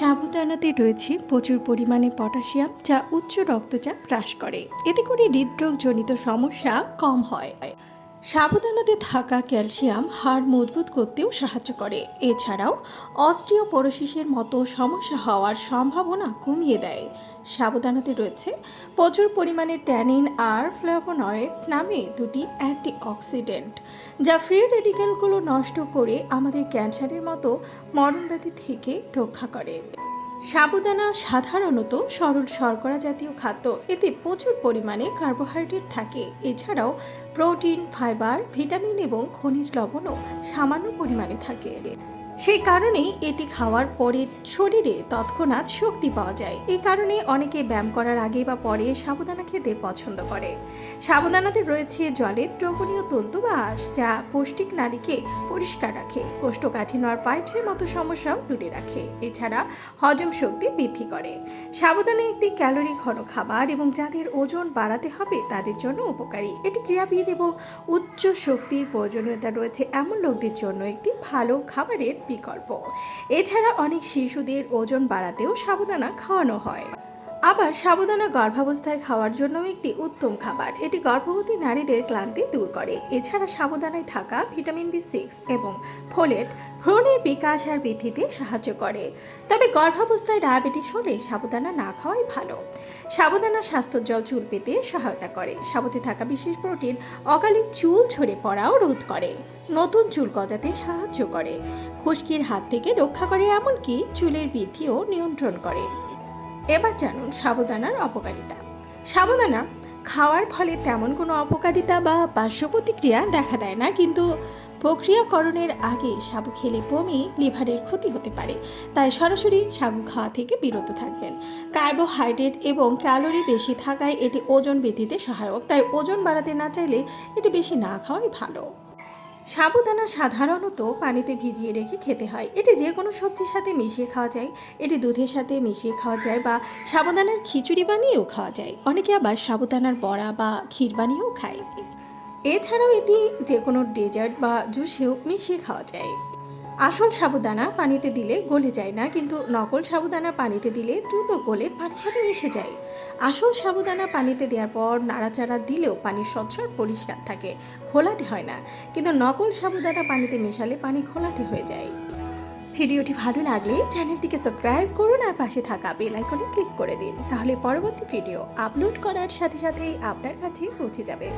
সাবুদানাতে রয়েছে প্রচুর পরিমাণে পটাশিয়াম, যা উচ্চ রক্তচাপ হ্রাস করে। এতে করে হৃদরোগজনিত সমস্যা কম হয়। সাবুদানাতে থাকা ক্যালসিয়াম হাড় মজবুত করতেও সাহায্য করে। এছাড়াও অস্টিওপোরোসিসের মতো সমস্যা হওয়ার সম্ভাবনা কমিয়ে দেয়। সাবুদানাতে রয়েছে। প্রচুর পরিমাণে ট্যানিন আর ফ্ল্যাভোনয়েড নামে দুটি অ্যান্টিঅক্সিডেন্ট, যা ফ্রি রেডিক্যালগুলো নষ্ট করে আমাদের ক্যান্সারের মতো মরণব্যাধি থেকে রক্ষা করে। সাবুদানা সাধারণত সরল শর্করা জাতীয় খাদ্য। এতে প্রচুর পরিমাণে কার্বোহাইড্রেট থাকে। এছাড়াও প্রোটিন ফাইবার ভিটামিন এবং খনিজ লবণও সামান্য পরিমাণে থাকে। সেই কারণেই এটি খাওয়ার পরে শরীরে তৎক্ষণাৎ শক্তি পাওয়া যায়। এই কারণে অনেকে ব্যায়াম করার আগে বা পরে সাবুদানা খেতে পছন্দ করে। সাবুদানাতে রয়েছে জলের দ্রবণীয় তন্তু বা আঁশ, যা পৌষ্টিক নালীকে পরিষ্কার রাখে। কোষ্ঠকাঠিন্য আর পাইটের মতো সমস্যাও দূরে রাখে। এছাড়া হজম শক্তি বৃদ্ধি করে। সাবুদানা একটি ক্যালোরি ঘন খাবার এবং যাদের ওজন বাড়াতে হবে তাদের জন্য উপকারী। এটি ক্রীড়াবিদ এবং উচ্চ শক্তির প্রয়োজনীয়তা রয়েছে এমন লোকদের জন্য একটি ভালো খাবারের বিকল্প। এছাড়া অনেক শিশুদের ওজন বাড়াতেও সাবুদানা খাওয়ানো হয়। আবার সাবুদানা গর্ভাবস্থায় খাওয়ার জন্য একটি উত্তম খাবার। এটি গর্ভবতী নারীদের ক্লান্তি দূর করে। এছাড়া সাবুদানায় থাকা ভিটামিন বি সিক্স এবং ফোলেট ভ্রণের বিকাশ আর বৃদ্ধিতে সাহায্য করে। তবে গর্ভাবস্থায় ডায়াবেটিস হলে সাবুদানা না খাওয়াই ভালো। সাবুদানা স্বাস্থ্যোজ্জ্বল চুল পেতে সহায়তা করে। সাবুতে থাকা বিশেষ প্রোটিন অকালে চুল ঝরে পড়াও রোধ করে। নতুন চুল গজাতে সাহায্য করে। খুশকির হাত থেকে রক্ষা করে, এমনকি চুলের বৃদ্ধিও নিয়ন্ত্রণ করে। এবার জানুন সাবুদানার অপকারিতা। সাবুদানা খাওয়ার ফলে তেমন কোনো অপকারিতা বা পার্শ্ব প্রতিক্রিয়া দেখা দেয় না, কিন্তু প্রক্রিয়াকরণের আগে সাবু খেলে বমি, লিভারের ক্ষতি হতে পারে। তাই সরাসরি সাবু খাওয়া থেকে বিরত থাকবেন। কার্বোহাইড্রেট এবং ক্যালোরি বেশি থাকায় এটি ওজন বৃদ্ধিতে সহায়ক, তাই ওজন বাড়াতে না চাইলে এটি বেশি না খাওয়াই ভালো। সাবুদানা সাধারণত পানিতে ভিজিয়ে রেখে খেতে হয়। এটি যে কোনো সবজির সাথে মিশিয়ে খাওয়া যায়। এটি দুধের সাথে মিশিয়ে খাওয়া যায় বা সাবুদানার খিচুড়ি বানিয়েও খাওয়া যায়। অনেকে আবার সাবুদানার বড়া বা ক্ষীর বানিয়েও খায়। এছাড়াও এটি যে কোনো ডেজার্ট বা জুসেও মিশিয়ে খাওয়া যায়। আসল সাবুদানা পানিতে দিলে গলে যায় না, কিন্তু নকল সাবুদানা পানিতে দিলে দ্রুত গলে পানির সাথে মিশে যায়। আসল সাবুদানা পানিতে দেওয়ার পর নাড়াচাড়া দিলেও পানির স্বচ্ছ পরিষ্কার থাকে, ঘোলাটে হয় না। কিন্তু নকল সাবুদানা পানিতে মেশালে পানি ঘোলাটে হয়ে যায়। ভিডিওটি ভালো লাগলে চ্যানেলটিকে সাবস্ক্রাইব করুন আর পাশে থাকা বেল আইকনে ক্লিক করে দিন। তাহলে পরবর্তী ভিডিও আপলোড করার সাথে সাথেই আপনার কাছে পৌঁছে যাবে।